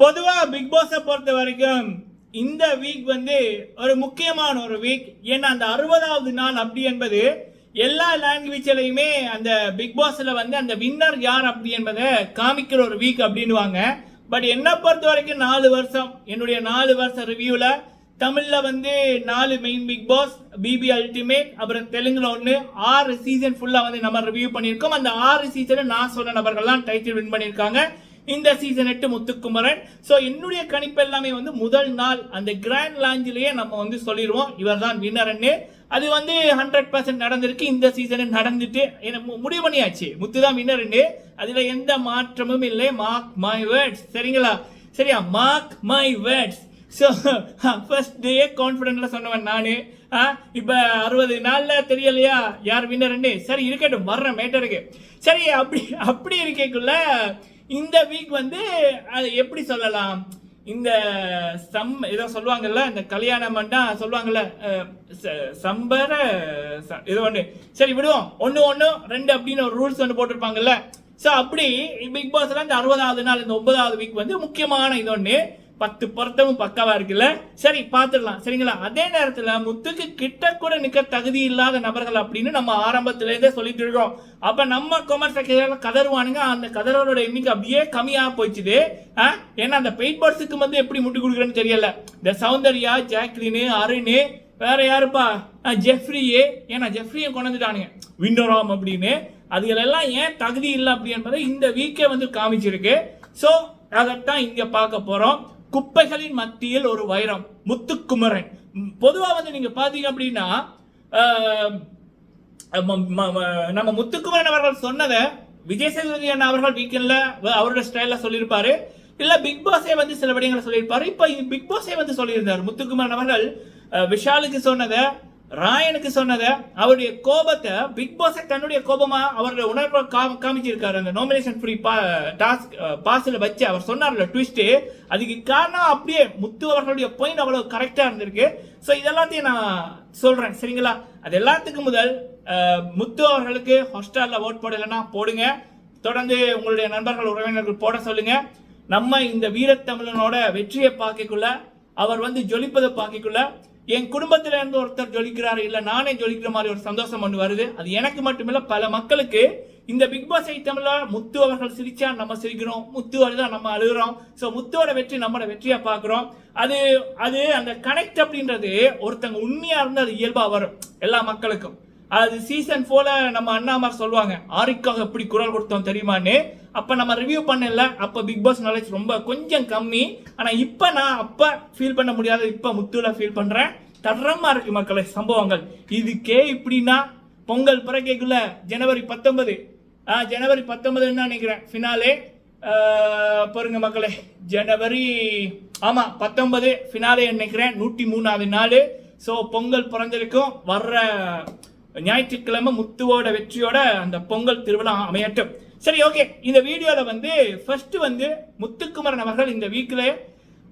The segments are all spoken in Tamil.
பொதுவாக பிக் பாஸை பொறுத்த வரைக்கும் இந்த வீக் வந்து ஒரு முக்கியமான ஒரு வீக் ஏன்னா அந்த அறுபதாவது நாள் அப்படி என்பது எல்லா லாங்குவேஜ்லையுமே அந்த பிக் பாஸில் வந்து அந்த வின்னர் யார் அப்படி என்பதை காமிக்கிற ஒரு வீக் அப்படின்னுவாங்க. பட் என்னை பொறுத்த வரைக்கும் நாலு வருஷம். என்னுடைய நாலு வருஷம் ரிவ்யூவில் தமிழில் வந்து நாலு main Bigg Boss BB ultimate அப்புறம் தெலுங்குல ஒன்று ஆறு சீசன் ஃபுல்லாக வந்து நம்ம ரிவ்யூ பண்ணியிருக்கோம். அந்த ஆறு சீசனை நான் சொன்ன நபர்கள்லாம் டைட்டில் வின் பண்ணியிருக்காங்க. இந்த சீசன் எட்டு முத்துக்குமரன். ஸோ என்னுடைய கணிப்பு எல்லாமே வந்து முதல் நாள் அந்த கிராண்ட் லாஞ்சிலேயே நம்ம வந்து சொல்லிடுவோம். இவர் தான் வின்னர்னு அது வந்து ஹண்ட்ரட் பர்சன்ட் நடந்திருக்கு. இந்த சீசனு நடந்துட்டு என்ன மு- முடிவு பண்ணியாச்சு. முத்து தான் வின்னர்னு அதில் எந்த மாற்றமும் இல்லை. மார்க் மை வேர்ட்ஸ் சரிங்களா? சரியா? Mark my words so first day கான்ஃபிடென்ட்ல சொன்னவன் நான். இப்போ அறுபது நாளில் தெரியலையா? யார் வின்னர்னு சரி இருக்கட்டும். வர்றேன். மேட்டருக்கு சரி அப்படி அப்படி இருக்கக்குள்ள இந்த வீக் வந்து அது எப்படி சொல்லலாம்? இந்த சம் ஏதோ சொல்லுவாங்கல்ல இந்த கல்யாணம் பண்ணா சொல்லுவாங்கல்ல ச- சம்பர ச- ஒன்று சரி விடுவோம். ஒன்று ஒன்று ரெண்டு அப்படின்னு ஒரு ரூல்ஸ் ஒன்று போட்டிருப்பாங்கல்ல. ஸோ அப்படி பிக் பாஸ்ல இந்த அறுபதாவது நாள் இந்த ஒன்பதாவது வீக் வந்து முக்கியமான இது ஒன்று பத்து பொருத்தமும் பக்காவா இருக்குல்ல? சரி பார்த்துடலாம். சரிங்களா? அதே நேரத்துல முத்துக்கு கிட்ட கூட நிக்க தகுதி இல்லாத நபர்கள் அப்படின்னு நம்ம ஆரம்பத்துல இருந்தே சொல்லிட்டு இருக்கோம். அப்ப நம்ம கொமர்ஸ் செக்டர்ல கதறுவானுங்க. அந்த கதறோட எண்ணிக்கை அப்படியே கம்மியா போயிடுச்சுது. ஆ? ஏன்னா அந்த பெயிட் பாட்ஸுக்கு வந்து எப்படி முட்டு கொடுக்குறேன்னு தெரியல. இந்த சௌந்தர்யா ஜாக்லினு அருண் வேற யாருப்பா? ஜெஃப்ரியே. ஏன்னா ஜெஃப்ரியை கொண்டாந்துட்டானுங்க விண்டோராம் அப்படின்னு. அதுகளெல்லாம் ஏன் தகுதி இல்லை அப்படி என்பதை இந்த வீக்கே வந்து காமிச்சிருக்கு. ஸோ அதைத்தான் இங்கே பார்க்க போகிறோம் குப்பைகளின் மத்தியில் ஒரு வைரம் முத்துக்குமரன். பொதுவாக வந்து நீங்க பாத்தீங்க அப்படின்னா நம்ம முத்துக்குமரன் அவர்கள் சொன்னதை விஜய் சேதுபதி அண்ணா அவர்கள் வீக்கெண்ட்ல அவரோட ஸ்டைலில் சொல்லியிருப்பாரு. இல்ல பிக் பாஸே வந்து சில விடயங்களை சொல்லியிருப்பாரு. இப்ப பிக் பாஸே வந்து சொல்லியிருந்தார். முத்துக்குமரன் அவர்கள் விஷாலுக்கு சொன்னதை ராயனுக்கு சொன்னதை அவருடைய கோபத்தை பிக் பாஸ் தன்னுடைய கோபமா அவருடைய உணர்வை காம- காமிச்சிருக்காரு. அந்த நாமினேஷன் ஃப்ரீ டாஸ்க் பாஸ்ல வச்சு அவர் சொன்னார்ல ட்விஸ்ட் அதுக்கு காரணம் அப்படியே முத்து அவர்களுடைய பாயிண்ட் அவ்வளவு கரெக்டா இருந்திருக்கு. ஸோ இதெல்லாத்தையும் நான் சொல்றேன். சரிங்களா? அது எல்லாத்துக்கும் முதல் முத்து அவர்களுக்கு ஹாட்ஸ்டார்ல ஓட் போடலைன்னா போடுங்க. தொடர்ந்து உங்களுடைய நண்பர்கள் உறவினர்கள் போட சொல்லுங்க. நம்ம இந்த வீரத்தமிழனோட வெற்றியை பார்க்கக்குள்ள அவர் வந்து ஜொலிப்பதை பார்க்கக்குள்ள என் குடும்பத்தில் இருந்து ஒருத்தர் ஜொலிக்கிறாரு இல்ல நானே ஜொலிக்கிற மாதிரி ஒரு சந்தோஷம் ஒன்று வருது. அது எனக்கு மட்டுமில்ல பல மக்களுக்கு. இந்த பிக் பாஸ் ஐட்டம்ல முத்து அவர்கள் சிரிச்சா நம்ம சிரிக்கிறோம். முத்து தான் நம்ம அழுகிறோம். ஸோ முத்துவோட வெற்றி நம்மளோட வெற்றியை பார்க்குறோம். அது அது அந்த கனெக்ட் அப்படின்றது ஒருத்தங்க உண்மையா இருந்து அது இயல்பா வரும். எல்லா மக்களுக்கும். அது சீசன் ஃபோர்ல நம்ம அண்ணாமார் சொல்லுவாங்க ஆரிக்காக எப்படி குரல் கொடுத்தோம் தெரியுமான்னு? அப்போ நம்ம ரிவ்யூ பண்ணல அப்போ பிக் பாஸ் நாலேஜ் ரொம்ப கொஞ்சம் கம்மி. ஆனால் இப்போ நான் அப்போ ஃபீல் பண்ண முடியாத இப்போ முத்துல ஃபீல் பண்ணுறேன் தரமா இருக்கு மக்களை சம்பவங்கள். இதுக்கே இப்படின்னா பொங்கல் பிறக்கைக்குள்ள ஜனவரி பத்தொன்பது. ஜனவரி பத்தொன்பதுன்னு நினைக்கிறேன் ஃபினாலே பாருங்க மக்களே ஜனவரி ஆமாம் பத்தொன்பது ஃபினாலே நினைக்கிறேன் நூற்றி மூணாவது நாள். ஸோ பொங்கல் பிறந்திருக்கும் வர்ற ஞாயிற்றுக்கிழமை முத்துவோட வெற்றியோட அந்த பொங்கல் திருவிழா அமையட்டும். சரி ஓகே இந்த வீடியோல வந்து ஃபர்ஸ்ட் வந்து முத்துக்குமரன் அவர்கள் இந்த வீக்ல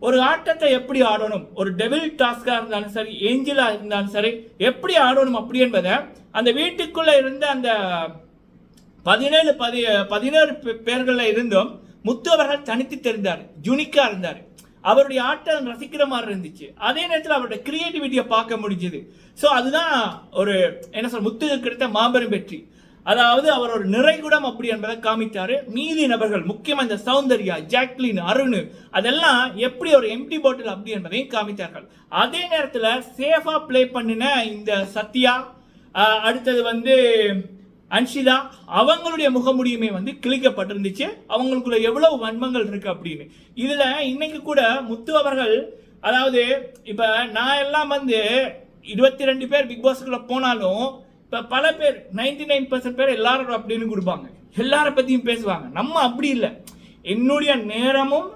ஒரு ஆட்டத்தை எப்படி ஆடணும்? ஒரு டெவில் டாஸ்காக இருந்தாலும் சரி ஏஞ்சலா இருந்தாலும் சரி எப்படி ஆடணும் அப்படி என்பதை அந்த வீட்டுக்குள்ள இருந்த அந்த பதினேழு பதி பதினேழு பே- இருந்தும் முத்து அவர்கள் தனித்து தெரிந்தார். ஜுனிக்கா இருந்தார். அவருடைய ஆட்டம் ரசிக்கிற மாதிரி இருந்துச்சு. அதே நேரத்தில் அவருடைய கிரியேட்டிவிட்டியை பார்க்க முடிஞ்சது. ஸோ அதுதான் ஒரு என்ன சொல்ற முத்துக்கு கிடைத்த மாபெரும் வெற்றி. அதாவது அவர் ஒரு நிறைகுடம் அப்படி என்பதை காமித்தாரு. மீதி நபர்கள் முக்கியமாக இந்த சௌந்தர்யா ஜாக்லின் அருண் அதெல்லாம் எப்படி ஒரு எம்டி பாட்டில் அப்படி என்பதையும் காமித்தார்கள். அதே நேரத்தில் சேஃபாக ப்ளே பண்ணின இந்த சத்யா அடுத்தது வந்து அன்ஷிதா அவங்களுடைய முகமுடியுமே வந்து கிழிக்கப்பட்டிருந்துச்சு. அவங்களுக்குள்ள எவ்வளவு வன்மங்கள் இருக்கு அப்படின்னு. இதுல இன்னைக்கு கூட முத்து அவர்கள் அதாவது இப்ப நான் எல்லாம் வந்து இருபத்தி ரெண்டு பேர் பிக் பாஸ்க்குள்ள போனாலும் இப்ப பல பேர் 99% நைன் பர்சன்ட் பேர் எல்லாரும் அப்படின்னு கொடுப்பாங்க. எல்லார பத்தியும் பேசுவாங்க. நம்ம அப்படி இல்லை. என்னுடைய நேரமும்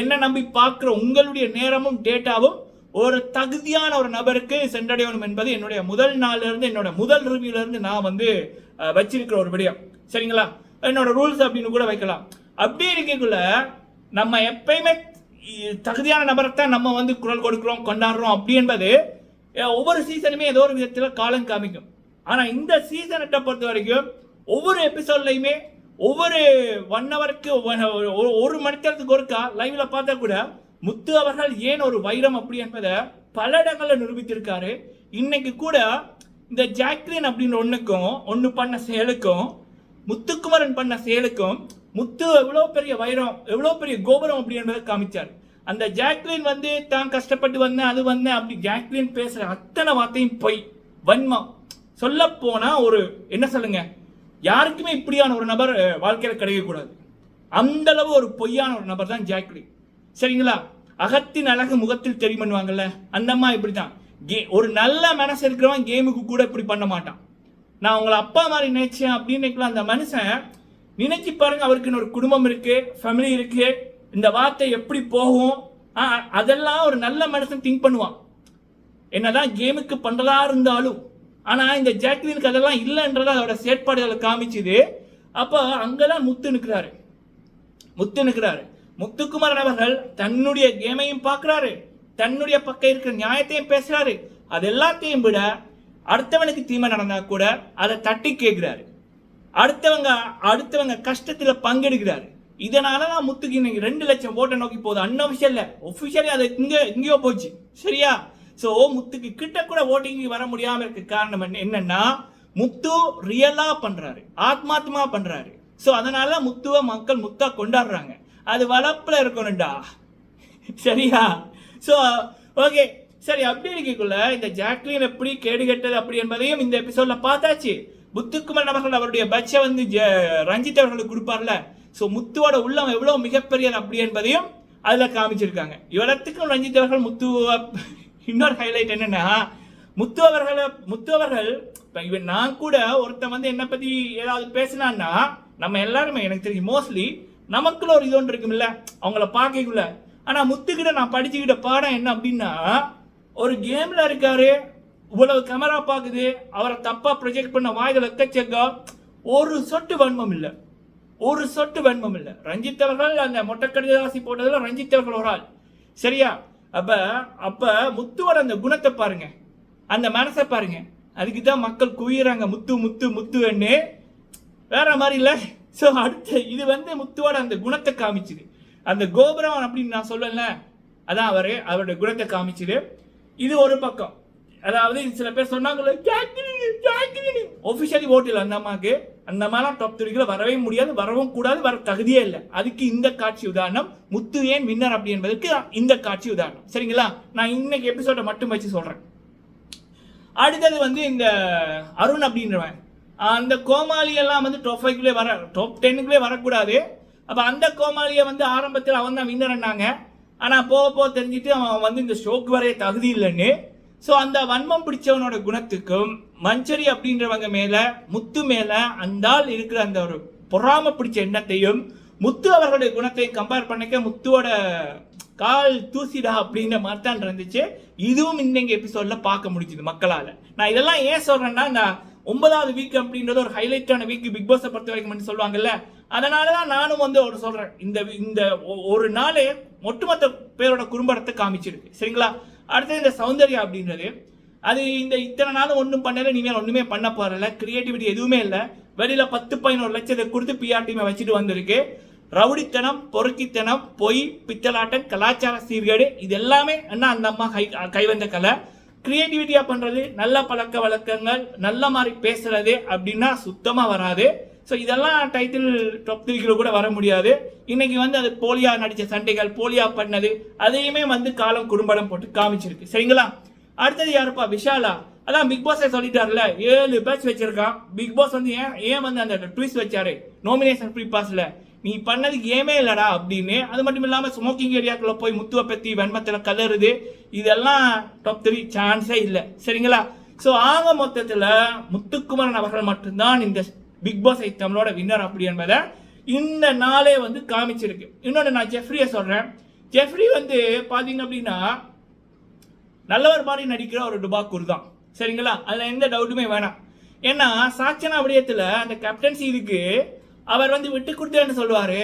என்ன நம்பி பார்க்குற உங்களுடைய நேரமும் டேட்டாவும் ஒரு தகுதியான ஒரு நபருக்கு சென்றடையணும் என்பது என்னுடைய முதல் நாள்லேருந்து என்னோட முதல் ரிவ்யூலேருந்து நான் வந்து வச்சிருக்கிற ஒரு விடயம். சரிங்களா? என்னோட ரூல்ஸ் அப்படின்னு கூட வைக்கலாம். அப்படி இருக்கக்குள்ள நம்ம எப்பயுமே தகுதியான நபரைத்தான் நம்ம வந்து குரல் கொடுக்குறோம் கொண்டாடுறோம். அப்படி என்பது ஒவ்வொரு சீசனுமே ஏதோ ஒரு விதத்தில் காலம் காமிக்கும். ஆனால் இந்த சீசனை பொறுத்த வரைக்கும் ஒவ்வொரு எபிசோட்லையுமே ஒவ்வொரு ஒன் ஹவருக்கு ஒரு மணி நேரத்துக்கு ஒருக்கா லைவில் பார்த்தா கூட முத்து அவர்கள் ஏன் ஒரு வைரம் அப்படி என்பதை பல இடங்களில் நிரூபித்திருக்காரு. இன்னைக்கு கூட இந்த ஜாக்லின் அப்படின்ற ஒன்றுக்கும் ஒன்று பண்ண செயலுக்கும் முத்துக்குமரன் பண்ண செயலுக்கும் முத்து எவ்வளோ பெரிய வைரம் எவ்வளோ பெரிய கோபுரம் அப்படி என்பதை காமிச்சார். அந்த ஜாக்லின் வந்து தான் கஷ்டப்பட்டு வந்தேன் அது வந்தேன் அப்படி ஜாக்லின் பேசுகிற அத்தனை வார்த்தையும் பொய் வன்மம். சொல்ல போனா ஒரு என்ன சொல்லுங்க? யாருக்குமே இப்படியான ஒரு நபர் வாழ்க்கையில் கிடைக்கக்கூடாது. அந்தளவு ஒரு பொய்யான ஒரு நபர் தான் ஜாக்லின். சரிங்களா? அகத்தின் அழகு முகத்தில் தெரியுமன்னுவாங்கல்ல அந்த அம்மா இப்படிதான் கே ஒரு நல்ல மனசு இருக்கிறவன் கேமுக்கு கூட இப்படி பண்ண மாட்டான். நான் உங்களை அப்பா மாதிரி நினைச்சேன் அப்படின்னு நினைக்கலாம் அந்த மனுஷன் நினைச்சு பாருங்க அவருக்கு ஒரு குடும்பம் இருக்கு ஃபேமிலி இருக்கு இந்த வார்த்தை எப்படி போகும்? ஆ, அதெல்லாம் ஒரு நல்ல மனுஷன் திங்க் பண்ணுவான். என்னதான் கேமுக்கு பண்றதா இருந்தாலும் ஆனா இந்த ஜாக்லினுக்கு அதெல்லாம் இல்லைன்றத அதோட செயற்பாடுகளை காமிச்சுது. அப்போ அங்கதான் முத்து நிற்கிறாரு முத்து நிற்கிறாரு முத்துக்குமாரன் அவர்கள் தன்னுடைய கேமையும் பார்க்குறாரு. தன்னுடைய பக்கம் இருக்கிற நியாயத்தையும் பேசுறாரு. அது எல்லாத்தையும் விட அடுத்தவனுக்கு தீமை நடந்தா கூட அதை தட்டி கேட்கிறாரு. அடுத்தவங்க அடுத்தவங்க கஷ்டத்துல பங்கெடுக்கிறாரு. இதனால தான் முத்துக்கு இன்னைக்கு ரெண்டு லட்சம் ஓட்டை நோக்கி போகுது. அன்அஃபிஷியல்ல ஒஃபிஷியலி அது இங்க எங்கேயோ போச்சு. சரியா? ஸோ முத்துக்கு கிட்ட கூட ஓட்டிங் வர முடியாம இருக்க காரணம் என்ன- என்னன்னா முத்து ரியலா பண்றாரு. ஆத்மாத்மா பண்றாரு. ஸோ அதனால முத்துவை மக்கள் முத்தா கொண்டாடுறாங்க. அது வளப்பில் இருக்கணும்டா. சரியா? ஸோ ஓகே சரி அப்படி இருக்கக்குள்ள இந்த ஜாக்லின் எப்படி கேடு கெட்டது அப்படி என்பதையும் இந்த எபிசோட்ல பார்த்தாச்சு. முத்துக்குமரன் அவர்கள் அவருடைய பட்சை வந்து ரஞ்சித் அவர்களுக்கு கொடுப்பார்ல. ஸோ முத்துவோட உள்ளம் எவ்வளோ மிகப்பெரியது அப்படி என்பதையும் அதில் காமிச்சிருக்காங்க. இவ்வளத்துக்கும் ரஞ்சித் அவர்கள் முத்து இன்னொரு ஹைலைட் என்னன்னா முத்து அவர்களை முத்து அவர்கள் இப்போ இவன் நான் கூட ஒருத்தன் வந்து என்னை பற்றி ஏதாவது பேசினான்னா நம்ம எல்லாருமே எனக்கு தெரியும் மோஸ்ட்லி நமக்குள்ள ஒரு இது ஒன்று இருக்கும்ல? அவங்கள பார்க்கக்குள்ள. ஆனால் முத்துக்கிட்ட நான் படிச்சுக்கிட்ட பாடம் என்ன அப்படின்னா ஒரு கேமில் இருக்காரு இவ்வளவு கேமரா பார்க்குது அவரை தப்பாக ப்ரொஜெக்ட் பண்ண வாய்கள் எக்கச்சக்கா ஒரு சொட்டு வன்மம் இல்லை. ஒரு சொட்டு வன்மம் இல்லை. ரஞ்சித் அவர்கள் அந்த மொட்டை போட்டதில் போட்டதுல ரஞ்சித் அவர்கள் ஒரு ஆள். சரியா? அப்போ அப்போ முத்துவோட அந்த குணத்தை பாருங்க. அந்த மனசை பாருங்க. அதுக்கு தான் மக்கள் குவியறாங்க முத்து முத்து முத்துன்னு. வேற மாதிரி இல்லை. ஸோ அடுத்து இது வந்து முத்துவோட அந்த குணத்தை காமிச்சுது. அந்த கோபுரம் அப்படின்னு நான் சொல்லல. அதான் அவரு அவருடைய குணத்தை காமிச்சுது. இது ஒரு பக்கம். அதாவது சில பேர் சொன்னாங்கல்ல ஒபிஷியலி ஓட்டு இல்லை அந்த அம்மாவுக்கு. அந்த அம்மாலாம் டாப் த்ரீக்குள்ள வரவே முடியாது வரவும் கூடாது வர தகுதியே இல்லை. அதுக்கு இந்த காட்சி உதாரணம். முத்து ஏன் வின்னர் அப்படி என்பதற்கு இந்த காட்சி உதாரணம். சரிங்களா? நான் இன்னைக்கு எபிசோட மட்டும் வச்சு சொல்றேன். அடுத்தது வந்து இந்த அருண் அப்படின்றவன். அந்த கோமாளி எல்லாம் வந்து டாப் ஃபைவ்க்குள்ளே வர டாப் டென்னுக்குள்ளே வரக்கூடாது. அப்போ அந்த கோமாளியை வந்து ஆரம்பத்தில் அவன் தான் வின்னர்னாங்க ஆனால் போக போக தெரிஞ்சுட்டு அவன் வந்து இந்த ஷோக்கு வரைய தகுதி இல்லைன்னு. ஸோ அந்த வன்மம் பிடிச்சவனோட குணத்துக்கும் மஞ்சரி அப்படின்றவங்க மேலே முத்து மேலே அந்தால் இருக்கிற அந்த ஒரு பொறாம பிடிச்ச எண்ணத்தையும் முத்து அவர்களுடைய குணத்தையும் கம்பேர் பண்ணிக்க முத்துவோட கால் தூசிடா அப்படின்ற மாதிரி தான் இருந்துச்சு. இதுவும் இன்னைக்கு எபிசோட்ல பார்க்க முடிஞ்சுது மக்களால். நான் இதெல்லாம் ஏன் சொல்கிறேன்னா நான் ஒன்பதாவது வீக் அப்படின்றது ஒரு ஹைலைட்டான வீக் பிக் பாஸை பொறுத்த வரைக்கும் மட்டும் சொல்லுவாங்கல்ல? அதனால தான் நானும் வந்து ஒரு சொல்கிறேன் இந்த இந்த ஒ- ஒரு நாளே ஒட்டுமொத்த பேரோட குறும்படத்தை காமிச்சிருக்கு. சரிங்களா? அடுத்தது இந்த சௌந்தர்யா அப்படின்றது. அது இந்த இத்தனை நாள் ஒன்றும் பண்ணல இனிமேல் ஒன்றுமே பண்ண போகிறல கிரியேட்டிவிட்டி எதுவுமே இல்லை. வெளியில் பத்து பதினோரு லட்சத்தை கொடுத்து பிஆர் டீமை வச்சுட்டு வந்திருக்கு. ரவுடித்தனம் பொறுக்கித்தனம் பொய் பித்தலாட்டம் கலாச்சார சீர்கேடு இது எல்லாமே என்ன அந்த அம்மா கை கைவந்த கலை. க்ரியேட்டிவிட்டியாக பண்ணுறது நல்ல பழக்க வழக்கங்கள் நல்ல மாதிரி பேசுகிறது அப்படின்னா சுத்தமாக வராது. ஸோ இதெல்லாம் டைட்டில் டாப் த்ரீக்கில் கூட வர முடியாது. இன்னைக்கு வந்து அது போலியா நடித்த சண்டைகள் போலியா பண்ணது அதையுமே வந்து காலம் குறும்படம் போட்டு காமிச்சிருக்கு. சரிங்களா? அடுத்தது யாருப்பா? விஷாலா. அதான் பிக் பாஸை சொல்லிட்டார்ல ஏழு பேட்ச் வச்சிருக்கான். பிக் பாஸ் வந்து ஏன் ஏன் வந்து அந்த ட்விஸ்ட் வச்சாரு? நோமினேஷன் ப்ரீ பாஸில் நீ பண்ணது ஏமே இல்லடா அப்படின்னு. அது மட்டும் இல்லாமல் ஸ்மோக்கிங் ஏரியாக்குள்ளே போய் முத்துவை பத்தி வெண்மத்தில் கலருது இதெல்லாம் டாப் த்ரீ சான்ஸே இல்லை. சரிங்களா? ஸோ ஆக மொத்தத்தில் முத்துக்குமரன் அவர்கள் மட்டும்தான் இந்த பிக் பாஸ் தமிழோட வின்னர் அப்படி என்பதை இந்த நாளே வந்து காமிச்சிருக்கு. இன்னொன்று நான் ஜெஃப்ரியை சொல்கிறேன் ஜெஃப்ரி வந்து பார்த்தீங்க அப்படின்னா நல்லவர் மாதிரி நடிக்கிற ஒரு டுபாக்கூர் தான். சரிங்களா? அதில் எந்த டவுட்டுமே வேணாம். ஏன்னா சாச்சனா விடயத்தில் அந்த கேப்டன்சி இருக்குது அவர் வந்து விட்டு கொடுத்தேன்னு சொல்லுவார்.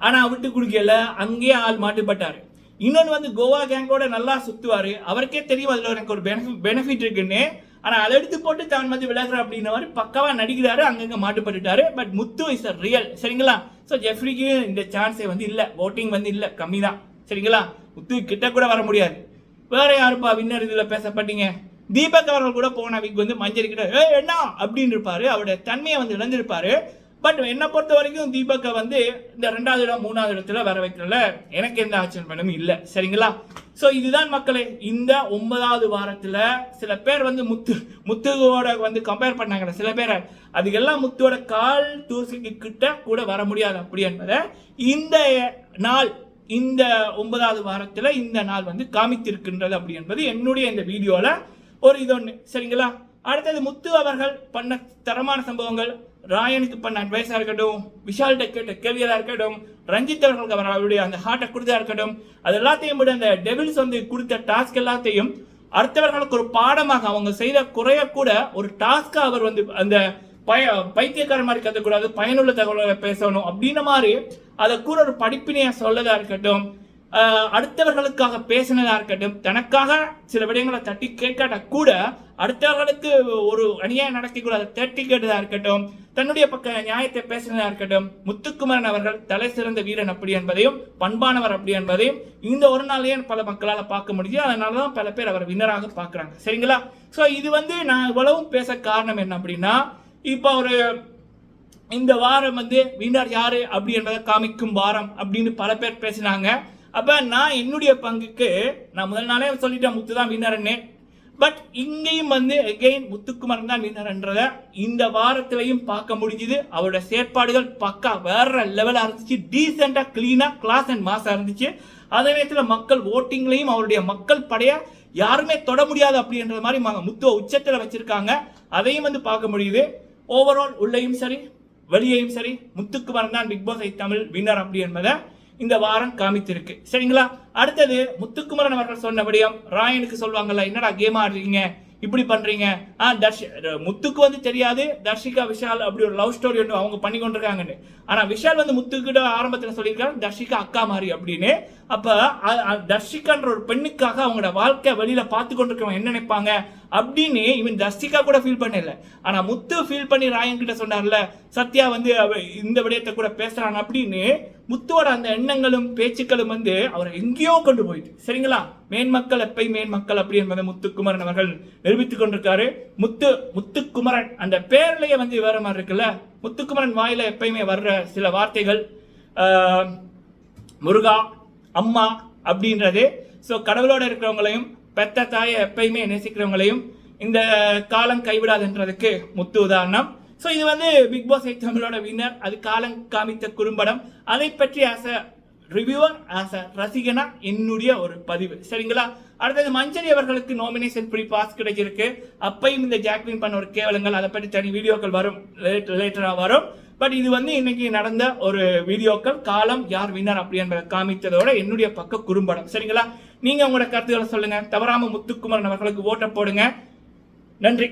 ஆனால் விட்டு கொடுக்கல அங்கேயே ஆள் மாட்டுப்பட்டார். இன்னொன்று வந்து கோவா கேங்கோட நல்லா சுற்றுவார் அவருக்கே தெரியும் அதில் எனக்கு ஒரு பெனிஃபிட் பெனிஃபிட் இருக்குன்னு. ஆனால் அதை எடுத்து போட்டு தான் வந்து விலகுற அப்படின்னவர் மாதிரி நடிக்கிறாரு அங்கங்கே மாட்டுப்பட்டுட்டாரு. But Muthu is a real சரிங்களா? ஸோ ஜெஃப்ரிக்கு இந்த சான்ஸே வந்து இல்லை. ஓட்டிங் வந்து இல்லை. கம்மி தான் சரிங்களா? முத்து கிட்ட கூட வர முடியாது. வேற யாருப்பா வின்னர் இதில் பேசப்பட்டீங்க? தீபக் அவர்கள் கூட போன வீக் வந்து மஞ்சள் கிட்ட ஏ என்ன? அப்படின்னு இருப்பாரு அவருடைய தன்மையை வந்து இழந்திருப்பாரு. பட் என்னை பொறுத்த வரைக்கும் தீபக்கை வந்து இந்த ரெண்டாவது இடம் மூணாவது இடத்துல வர வைக்கிறதுல எனக்கு எந்த ஆச்சரியமும் இல்லை. சரிங்களா? ஸோ இதுதான் மக்களே இந்த ஒன்பதாவது வாரத்தில் சில பேர் வந்து முத்து முத்துவோட வந்து கம்பேர் பண்ணாங்க சில பேரை. அதுக்கெல்லாம் முத்துவோட கால் தூசிக்கு கிட்ட கூட வர முடியாது அப்படி என்பதை இந்த நாள் இந்த ஒன்பதாவது வாரத்தில் இந்த நாள் வந்து காமித்திருக்கின்றது அப்படி என்பது என்னுடைய இந்த வீடியோவில் ஒரு இது ஒன்று சரிங்களா? அடுத்தது முத்து அவர்கள் பண்ண தரமான சம்பவங்கள். ராயனுக்கு பண்ண அட்வைஸாக இருக்கட்டும் விஷால்கிட்ட கேட்ட கேள்வியா இருக்கட்டும் ரஞ்சித் அவர்களுக்கு அவர் அவருடைய அந்த ஹார்ட்டை கொடுத்தா இருக்கட்டும் அது எல்லாத்தையும் விட அந்த டெவில்ஸ் வந்து கொடுத்த டாஸ்க் எல்லாத்தையும் அடுத்தவர்களுக்கு ஒரு பாடமாக அவங்க செய்த குறைய கூட ஒரு டாஸ்க்காக அவர் வந்து அந்த பய பைத்தியக்காரன் மாதிரி கத்தக்கூடாது பயனுள்ள தகவல்களை பேசணும் அப்படின்ன மாதிரி அதை கூட ஒரு படிப்பினையை சொல்லதாக இருக்கட்டும் அடுத்தவர்களுக்காக பேசினதாக இருக்கட்டும் தனக்காக சில விடயங்களை தட்டி கேட்காட்ட கூட அடுத்தவர்களுக்கு ஒரு அநியாயம் நடத்தி கூட அதை தட்டி கேட்டதாக இருக்கட்டும் தன்னுடைய பக்க நியாயத்தை பேசினதாக இருக்கட்டும் முத்துக்குமரன் அவர்கள் தலை சிறந்த வீரன் அப்படி என்பதையும் பண்பானவர் அப்படி என்பதையும் இந்த ஒரு நாளையே பல மக்களால் பார்க்க முடியுது அதனால தான் பல பேர் அவர் வின்னராக பார்க்குறாங்க. சரிங்களா? ஸோ இது வந்து நான் இவ்வளவும் பேச காரணம் என்ன அப்படின்னா இப்போ ஒரு இந்த வாரம் வந்து வின்னர் யாரு அப்படி என்பதை காமிக்கும் வாரம் அப்படின்னு பல பேர் பேசினாங்க. அப்ப நான் என்னுடைய பங்குக்கு நான் முதல் நாளே சொல்லிட்டேன் முத்து தான் வின்னர்னு பட் இங்கேயும் வந்து எகெயின் முத்துக்குமரன் தான் வின்னர்ன்றத இந்த வாரத்திலையும் பார்க்க முடிஞ்சுது. அவரோட செயற்பாடுகள் பக்கா வேற லெவலாக இருந்துச்சு. டீசெண்டா கிளீனா கிளாஸ் அண்ட் மாஸாக இருந்துச்சு. அதே நேரத்தில் மக்கள் ஓட்டிங்லையும் அவருடைய மக்கள் படைய யாருமே தொட முடியாது அப்படின்ற மாதிரி ம- முத்துவ உச்சத்தில் வச்சிருக்காங்க. அதையும் வந்து பார்க்க முடியுது. ஓவரால் உள்ளேயும் சரி வெளியேயும் சரி முத்துக்குமரன் தான் பிக் பாஸ் தமிழ் வின்னர் அப்படி என்பதை இந்த வாரம் காமித்திருக்கு. சரிங்களா? அடுத்தது முத்துக்குமரன் அவர்கள் சொன்னபடியும் ராயனுக்கு சொல்லுவாங்கல்ல என்னடா கேம் ஆடுறீங்க? இப்படி பண்றீங்க? ஆ தர்ஷி முத்துக்கு வந்து தெரியாது. தர்ஷிகா விஷால் அப்படி ஒரு லவ் ஸ்டோரி ஒன்று அவங்க பண்ணி கொண்டிருக்காங்கன்னு. ஆனா விஷால் வந்து முத்துக்கிட்ட ஆரம்பத்தில் சொல்லியிருக்காங்க தர்ஷிகா அக்கா மாதிரி அப்படின்னு. அப்ப தர்ஷிகான்ற ஒரு பெண்ணுக்காக அவங்களோட வாழ்க்கை வெளியில பார்த்து கொண்டிருக்கவங்க என்ன நினைப்பாங்க? அப்படின்னு இவன் தஸ்திகா கூட ஃபீல் பண்ணல. ஆனா முத்து ஃபீல் பண்ணி ராயன் கிட்ட சொன்னார்ல சத்யா வந்து இந்த விடயத்தை கூட பேசுறான் அப்படின்னு முத்துவோட அந்த எண்ணங்களும் பேச்சுக்களும் வந்து அவரை எங்கேயோ கொண்டு போயிட்டு. சரிங்களா? மேன்மக்கள் எப்பை மேன்மக்கள் அப்படி என்பதை முத்துக்குமரன் அவர்கள் நிரூபித்துக் கொண்டிருக்காரு. முத்து முத்துக்குமரன் அந்த பேர்லயே வந்து வேற மாதிரி இருக்குல்ல? முத்துக்குமரன் வாயில எப்பயுமே வர்ற சில வார்த்தைகள் முருகா அம்மா அப்படின்றது. ஸோ கடவுளோட இருக்கிறவங்களையும் பெத்த தாயை எப்பயுமே நேசிக்கிறவங்களையும் இந்த காலம் கைவிடாதுன்றதுக்கு முத்து உதாரணம். ஸோ இது வந்து பிக் பாஸ் எயிட் தமிழோட வின்னர் அது காலம் காமித்த குறும்படம். அதை பற்றி as a reviewer as a ரசிகனா என்னுடைய ஒரு பதிவு. சரிங்களா? அடுத்தது மஞ்சரி அவர்களுக்கு நாமினேஷன் ப்ரீ பாஸ் கிடைச்சிருக்கு. அப்பையும் இந்த ஜாக்வின் பண்ண ஒரு கேவலங்கள். அதை பற்றி தனி வீடியோக்கள் வரும். லேட்டராக வரும். பட் இது வந்து இன்னைக்கு நடந்த ஒரு வீடியோக்கள் காலம் யார் வின்னர் அப்படி என்பதை காமித்ததோட என்னுடைய பக்க குறும்படம். சரிங்களா? நீங்க உங்களோட கருத்துக்களை சொல்லுங்க. தவறாம முத்துக்குமரன் அவர்களுக்கு ஓட்ட போடுங்க. நன்றி.